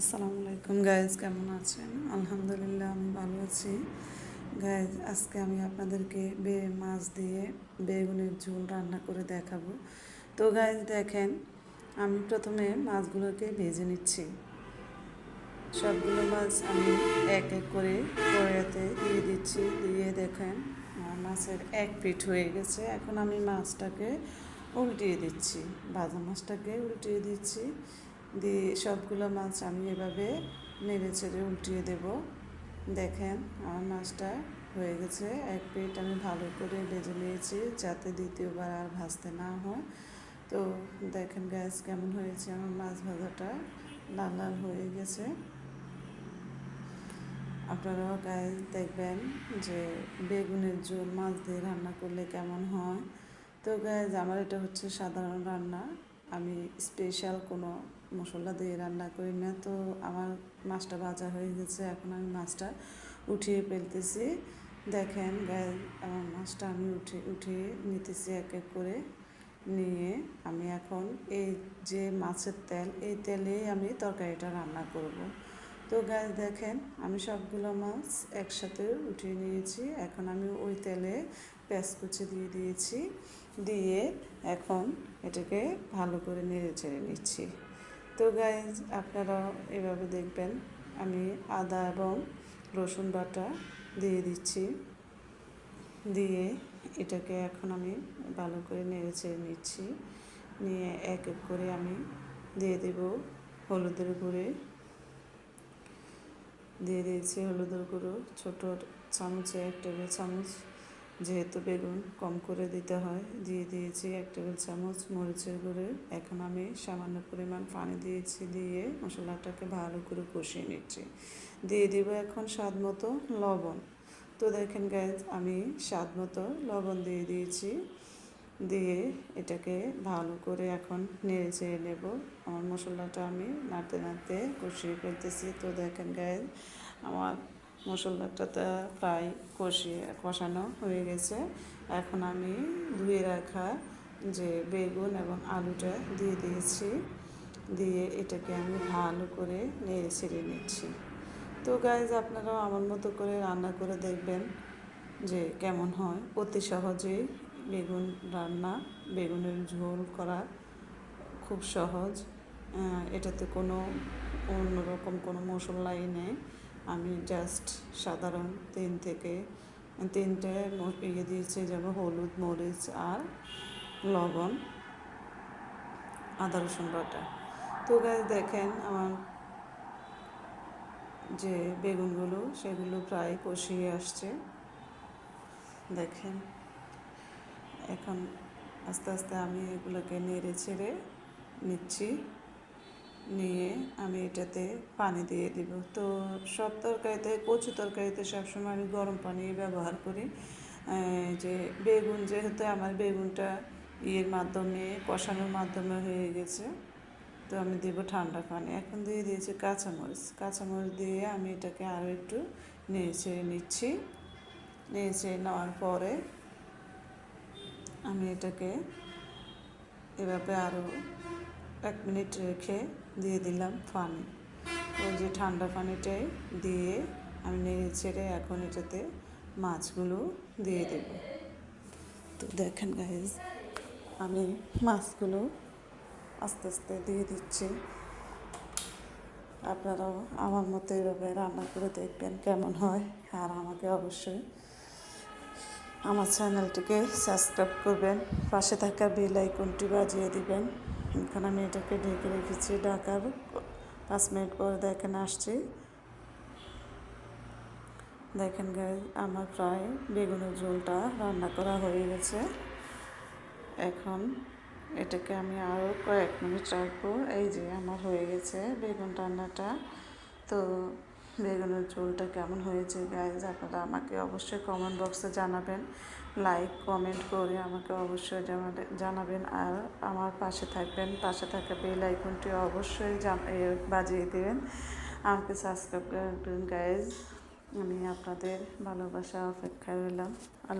আসসালামু আলাইকুম। গাইজ কেমন আছেন? আলহামদুলিল্লাহ, আমি ভালো আছি। গাইজ আজকে আমি আপনাদেরকে বে, মাছ দিয়ে বেগুনের ঝোল রান্না করে দেখাবো। তো গাইজ দেখেন, আমি প্রথমে মাছগুলোকে ভেজে নিচ্ছি। সবগুলো মাছ আমি এক এক করে কড়াইতে দিয়ে দিচ্ছি। দিয়ে দেখেন, আমার মাছের এক পিঠ হয়ে গেছে। এখন আমি মাছটাকে উল্টিয়ে দিচ্ছি। ভাজা মাছটাকে উল্টিয়ে দিচ্ছি। দিয়ে সবগুলো মাছ আমি এভাবে নেড়ে ছেড়ে উল্টিয়ে দেব। দেখেন, আমার মাছটা হয়ে গেছে। এক প্লেট আমি ভালো করে ভেজে নিয়েছি যাতে দ্বিতীয়বার আর ভাজতে না হয়। তো দেখেন গ্যাস কেমন হয়েছে আমার মাছ ভাজাটা? লাল লাল হয়ে গেছে। আপনারাও গায়ে দেখবেন যে বেগুনের ঝোল মাছ দিয়ে রান্না করলে কেমন হয়। তো গায়ে আমার এটা হচ্ছে সাধারণ রান্না। আমি স্পেশাল কোনো মশলা দিয়ে রান্না করি না। তো আমার মাছটা ভাজা হয়ে গেছে, এখন আমি মাছটা উঠিয়ে ফেলতেছি। দেখেন গায়ে আমার মাছটা আমি উঠে, উঠিয়ে নিতেছি এক এক করে। নিয়ে আমি এখন এই যে মাছের তেল, এই তেলেই আমি তরকারিটা রান্না করব। তো গাছ দেখেন, আমি সবগুলো মাছ একসাথে উঠিয়ে নিয়েছি। এখন আমি ওই তেলে কুচি দিয়ে দিয়েছি, দিয়ে এখন এটাকে ভালো করে নেড়ে চেড়ে নিচ্ছি। তো গাইজ, আপনারা এভাবে দেখবেন, আমি আদা এবং রসুন বাটা দিয়ে দিচ্ছি। দিয়ে এটাকে এখন আমি ভালো করে নেড়ে চেড়ে নিচ্ছি। নিয়ে এক এক করে আমি দিয়ে দেব হলুদের গুঁড়ে। দিয়ে দিয়েছি হলুদের গুঁড়ো, ছোটো চামচে এক টেবিল চামচ, যেহেতু বেগুন কম করে দিতে হয়, দিয়ে দিয়েছি এক টেবিল চামচ মরিচের গুঁড়ো। এখন আমি সামান্য পরিমাণ পানি দিয়েছি দিয়ে মশলাটাকে ভালো করে কষিয়ে নিচ্ছি। দিয়ে দিব এখন স্বাদ মতো লবণ। তো দেখেন গ্যাস আমি স্বাদ মতো লবণ দিয়ে দিয়েছি। দিয়ে এটাকে ভালো করে এখন নেড়ে চেড়ে নেব। আমার মশলাটা আমি নাড়তে নাড়তে কষিয়ে ফেলতেছি। তো দেখেন গ্যাস আমার মশলাটা প্রায় কষিয়ে, কষানো হয়ে গেছে। এখন আমি ধুয়ে রাখা যে বেগুন এবং আলুটা দিয়ে দিয়েছি। দিয়ে এটাকে আমি ভালো করে নেড়ে ছেড়ে নিচ্ছি। তো গাইজ আপনারাও আমার মতো করে রান্না করে দেখবেন যে কেমন হয়। অতি সহজেই বেগুন রান্না, বেগুনের ঝোল করা খুব সহজ। এটাতে কোনো অন্যরকম কোনো মশলাই নেই। আমি জাস্ট সাধারণ তিন থেকে, তিনটে ইয়ে দিয়েছি যেমন হলুদ, মরিচ আর লবণ, আদা, রসুন বাটা। তো গাছ দেখেন আমার যে বেগুনগুলো, সেগুলো প্রায় কষিয়ে আসছে। দেখেন। এখন আস্তে আস্তে আমি এগুলোকে নেড়ে ছেড়ে নিচ্ছি। নিয়ে আমি এটাতে পানি দিয়ে দিব। তো সব তরকারিতে, কচু তরকারিতে সবসময় আমি গরম পানি ব্যবহার করি। যে বেগুন, যেহেতু আমার বেগুনটা ইয়ের মাধ্যমে, কষানোর মাধ্যমে হয়ে গেছে, তো আমি দেব ঠান্ডা পানি। এখন দিয়ে দিয়েছি কাঁচামরিচ। কাঁচামরিচ দিয়ে আমি এটাকে আরও একটু নেড়ে নিচ্ছি। নেড়ে নেওয়ার পরে আমি এটাকে এভাবে আরও এক মিনিট রেখে দিয়ে দিলাম পানি। ওই যে ঠান্ডা পানিটাই দিয়ে আমি নেড়ে ছেড়ে এখন এটাতে মাছগুলো দিয়ে দেব। তো দেখেন গাইজ আমি মাছগুলো আস্তে আস্তে দিয়ে দিচ্ছি। আপনারাও আমার মতো এভাবে রান্না করে দেখবেন কেমন হয়, আর আমাকে অবশ্যই আমার চ্যানেলটিকে সাবস্ক্রাইব করবেন, পাশে থাকা বেল আইকনটি বাজিয়ে দিবেন। এখন আমি এটাকে ঢেকে রেখেছি ঢাকার পাঁচ মিনিট পরে দেখেন আসছি। দেখেন গাই আমার প্রায় বেগুনের ঝোলটা রান্না করা হয়ে গেছে। এখন এটাকে আমি আরও কয়েক মিনিট রাখব। এই যে আমার হয়ে গেছে বেগুন রান্নাটা। তো বেগুনের ঝোলটা কেমন হয়েছে গাইজ আপনারা আমাকে অবশ্যই কমেন্ট বক্সে জানাবেন। লাইক কমেন্ট করে আমাকে অবশ্যই জানাবেন। আর আমার পাশে থাকবেন, পাশে থাকা বেল আইকনটি অবশ্যই বাজিয়ে দেবেন। আমাকে সাবস্ক্রাইব করবেন গাইজ আমি আপনাদের ভালোবাসা, অপেক্ষায় রইলাম। আল্লাহ